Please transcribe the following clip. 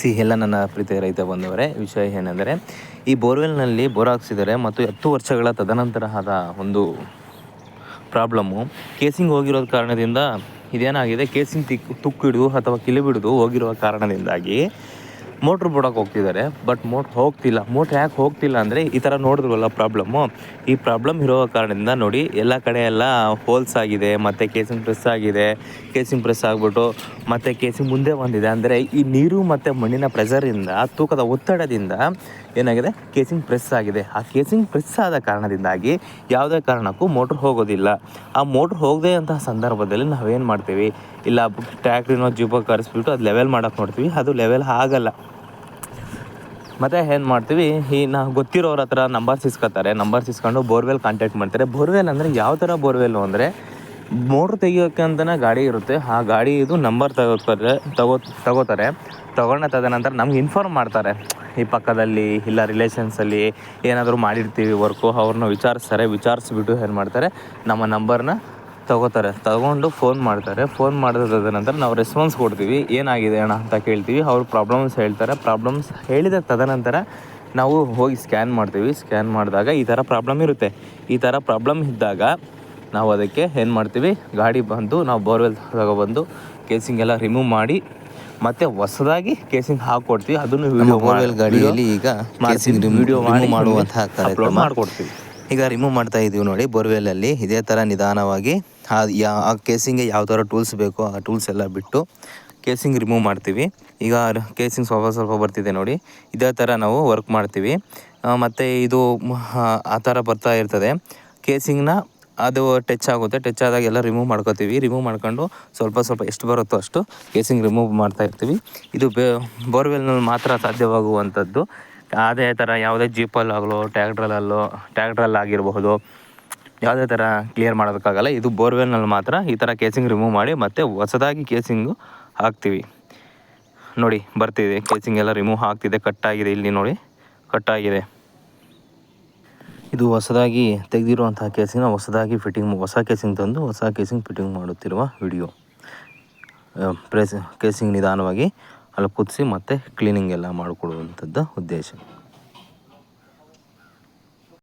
C ಎಲ್ಲ ನನ್ನ ಪ್ರೀತಿಯ ರೈತ ಬಂದವರೇ, ವಿಷಯ ಏನೆಂದರೆ, ಈ ಬೋರ್ವೆಲ್ನಲ್ಲಿ ಬೋರ್ ಹಾಕ್ಸಿದ್ದಾರೆ ಮತ್ತು ಹತ್ತು ವರ್ಷಗಳ ತದನಂತರ ಆದ ಒಂದು ಪ್ರಾಬ್ಲಮ್ಮು. ಕೇಸಿಂಗ್ ಹೋಗಿರೋ ಕಾರಣದಿಂದ ಇದೇನಾಗಿದೆ? ಕೇಸಿಂಗ್ ತಿಕ್ ತುಕ್ಕು ಹಿಡಿದು ಅಥವಾ ಕಿಲಿಬಿಡಿದು ಹೋಗಿರುವ ಕಾರಣದಿಂದಾಗಿ ಮೋಟ್ರ್ ಬಿಡೋಕೆ ಹೋಗ್ತಿದ್ದಾರೆ ಬಟ್ ಮೋಟ್ರ್ ಹೋಗ್ತಿಲ್ಲ. ಮೋಟ್ರ್ ಯಾಕೆ ಹೋಗ್ತಿಲ್ಲ ಅಂದರೆ ಈ ಥರ ನೋಡಿದ್ರಲ್ಲ ಪ್ರಾಬ್ಲಮ್ಮು ಈ ಪ್ರಾಬ್ಲಮ್ ಇರೋ ಕಾರಣದಿಂದ ನೋಡಿ ಎಲ್ಲ ಕಡೆ ಎಲ್ಲ ಹೋಲ್ಸ್ ಆಗಿದೆ, ಮತ್ತು ಕೇಸಿಂಗ್ ಪ್ರೆಸ್ ಆಗಿದೆ. ಕೇಸಿಂಗ್ ಪ್ರೆಸ್ ಆಗಿಬಿಟ್ಟು ಮತ್ತು ಕೇಸಿಂಗ್ ಮುಂದೆ ಬಂದಿದೆ. ಅಂದರೆ ಈ ನೀರು ಮತ್ತು ಮಣ್ಣಿನ ಪ್ರೆಷರಿಂದ ತೂಕದ ಒತ್ತಡದಿಂದ ಏನಾಗಿದೆ? ಕೇಸಿಂಗ್ ಪ್ರೆಸ್ ಆಗಿದೆ. ಆ ಕೇಸಿಂಗ್ ಪ್ರೆಸ್ ಆದ ಕಾರಣದಿಂದಾಗಿ ಯಾವುದೇ ಕಾರಣಕ್ಕೂ ಮೋಟ್ರ್ ಹೋಗೋದಿಲ್ಲ. ಆ ಮೋಟ್ರ್ ಹೋಗದೇ ಅಂತಹ ಸಂದರ್ಭದಲ್ಲಿ ನಾವೇನು ಮಾಡ್ತೀವಿ? ಇಲ್ಲ ಟ್ಯಾಕ್ಟ್ರಿನೋ ಜೀಪೋ ಕರೆಸ್ಬಿಟ್ಟು ಅದು ಲೆವೆಲ್ ಮಾಡೋಕ್ಕೆ ನೋಡ್ತೀವಿ. ಅದು ಲೆವೆಲ್ ಆಗಲ್ಲ. ಮತ್ತು ಏನು ಮಾಡ್ತೀವಿ? ಈ ನಾವು ಗೊತ್ತಿರೋರ ಹತ್ರ ನಂಬರ್ಸ್ ಇಸ್ಕೊತಾರೆ ನಂಬರ್ಸ್ ಇಸ್ಕೊಂಡು ಬೋರ್ವೆಲ್ ಕಾಂಟ್ಯಾಕ್ಟ್ ಮಾಡ್ತಾರೆ. ಬೋರ್ವೆಲ್ ಅಂದರೆ ಯಾವ ಥರ ಬೋರ್ವೆಲ್ಲು ಅಂದರೆ ಮೋಟ್ರ್ ತೆಗಿಯೋಕೆ ಅಂತಲೇ ಗಾಡಿ ಇರುತ್ತೆ. ಆ ಗಾಡಿ ಇದು ನಂಬರ್ ತಗೋತಾರೆ, ತಗೋ, ತಗೋತಾರೆ. ತಗೊಂಡ ತದನಂತರ ನಮ್ಗೆ ಇನ್ಫಾರ್ಮ್ ಮಾಡ್ತಾರೆ. ಈ ಪಕ್ಕದಲ್ಲಿ ಇಲ್ಲ ರಿಲೇಷನ್ಸಲ್ಲಿ ಏನಾದರೂ ಮಾಡಿರ್ತೀವಿ ವರ್ಕು ಅವ್ರನ್ನ ವಿಚಾರಿಸ್ತಾರೆ. ವಿಚಾರಿಸ್ಬಿಟ್ಟು ಏನು ಮಾಡ್ತಾರೆ? ನಮ್ಮ ನಂಬರ್ನ ತಗೋತಾರೆ. ತಗೊಂಡು ಫೋನ್ ಮಾಡ್ತಾರೆ. ಫೋನ್ ಮಾಡಿದ ನಂತರ ನಾವು ರೆಸ್ಪಾನ್ಸ್ ಕೊಡ್ತೀವಿ. ಏನಾಗಿದೆ ಅಣ್ಣ ಅಂತ ಕೇಳ್ತೀವಿ. ಅವ್ರು ಪ್ರಾಬ್ಲಮ್ಸ್ ಹೇಳ್ತಾರೆ. ಪ್ರಾಬ್ಲಮ್ಸ್ ಹೇಳಿದ ತದನಂತರ ನಾವು ಹೋಗಿ ಸ್ಕ್ಯಾನ್ ಮಾಡ್ತೀವಿ. ಸ್ಕ್ಯಾನ್ ಮಾಡಿದಾಗ ಈ ಥರ ಪ್ರಾಬ್ಲಮ್ ಇರುತ್ತೆ. ಈ ಥರ ಪ್ರಾಬ್ಲಮ್ ಇದ್ದಾಗ ನಾವು ಅದಕ್ಕೆ ಏನು ಮಾಡ್ತೀವಿ? ಗಾಡಿ ಬಂದು ನಾವು ಬೋರ್ವೆಲ್ ತಗೊಬಂದು ಕೇಸಿಂಗ್ ಎಲ್ಲ ರಿಮೂವ್ ಮಾಡಿ ಮತ್ತೆ ಹೊಸದಾಗಿ ಕೇಸಿಂಗ್ ಹಾಕೊಡ್ತೀವಿ. ಅದನ್ನು ವಿಡಿಯೋ ಬೋರ್ವೆಲ್ ಗಾಡಿಯಲ್ಲಿ ಈಗ ವಿಡಿಯೋ ಮಾಡಿ ಮಾಡುವಂತಹ ಮಾಡಿಕೊಡ್ತೀವಿ. ಈಗ ರಿಮೂವ್ ಮಾಡ್ತಾ ಇದೀವಿ ನೋಡಿ. ಬೋರ್ವೆಲಲ್ಲಿ ಇದೇ ಥರ ನಿಧಾನವಾಗಿ ಯಾ, ಆ ಕೇಸಿಂಗ್ಗೆ ಯಾವ ಥರ ಟೂಲ್ಸ್ ಬೇಕೋ ಆ ಟೂಲ್ಸ್ ಎಲ್ಲ ಬಿಟ್ಟು ಕೇಸಿಂಗ್ ರಿಮೂವ್ ಮಾಡ್ತೀವಿ. ಈಗ ಕೇಸಿಂಗ್ ಸ್ವಲ್ಪ ಸ್ವಲ್ಪ ಬರ್ತಿದೆ ನೋಡಿ. ಇದೇ ಥರ ನಾವು ವರ್ಕ್ ಮಾಡ್ತೀವಿ. ಮತ್ತು ಇದು, ಆ- ಆ ಥರ ಬರ್ತಾ ಇರ್ತದೆ. ಕೇಸಿಂಗ್ನ ಅದು ಟಚ್ ಆಗುತ್ತೆ. ಟಚ್ ಆದಾಗ ಎಲ್ಲ ರಿಮೂವ್ ಮಾಡ್ಕೋತೀವಿ. ರಿಮೂವ್ ಮಾಡ್ಕೊಂಡು ಸ್ವಲ್ಪ ಸ್ವಲ್ಪ ಎಷ್ಟು ಬರುತ್ತೋ ಅಷ್ಟು ಕೇಸಿಂಗ್ ರಿಮೂವ್ ಮಾಡ್ತಾ ಇರ್ತೀವಿ. ಇದು ಬೇ ಬೋರ್ವೆಲ್ನಲ್ಲಿ ಮಾತ್ರ ಸಾಧ್ಯವಾಗುವಂಥದ್ದು. ಅದೇ ಥರ ಯಾವುದೇ ಜೀಪಲ್ಲಾಗಲೋ ಟ್ಯಾಕ್ಟ್ರಲ್ಲಲ್ಲೋ ಟ್ಯಾಕ್ಟ್ರಲ್ಲಾಗಿರಬಹುದು ಯಾವುದೇ ಥರ ಕ್ಲಿಯರ್ ಮಾಡೋದಕ್ಕಾಗಲ್ಲ. ಇದು ಬೋರ್ವೆಲ್ನಲ್ಲಿ ಮಾತ್ರ ಈ ಥರ ಕೇಸಿಂಗ್ ರಿಮೂವ್ ಮಾಡಿ ಮತ್ತೆ ಹೊಸದಾಗಿ ಕೇಸಿಂಗು ಹಾಕ್ತೀವಿ. ನೋಡಿ, ಬರ್ತಿದೆ. ಕೇಸಿಂಗ್ ಎಲ್ಲ ರಿಮೂವ್ ಆಗ್ತಿದೆ. ಕಟ್ಟಾಗಿದೆ ಇಲ್ಲಿ ನೋಡಿ. ಕಟ್ಟಾಗಿದೆ ಇದು ಹೊಸದಾಗಿ ತೆಗೆದಿರುವಂತಹ ಕೇಸಿಂಗ್ನ ಹೊಸದಾಗಿ ಫಿಟ್ಟಿಂಗ್ ಹೊಸ ಕೇಸಿಂಗ್ ತಂದು ಹೊಸ ಕೇಸಿಂಗ್ ಫಿಟ್ಟಿಂಗ್ ಮಾಡುತ್ತಿರುವ ವಿಡಿಯೋ ಪ್ರೆಸ್ ಕೇಸಿಂಗ್ ನಿಧಾನವಾಗಿ ಅಲ್ಲಿ ಕುದಿಸಿ ಮತ್ತು ಕ್ಲೀನಿಂಗ್ ಎಲ್ಲ ಮಾಡಿಕೊಡುವಂಥದ್ದು ಉದ್ದೇಶ.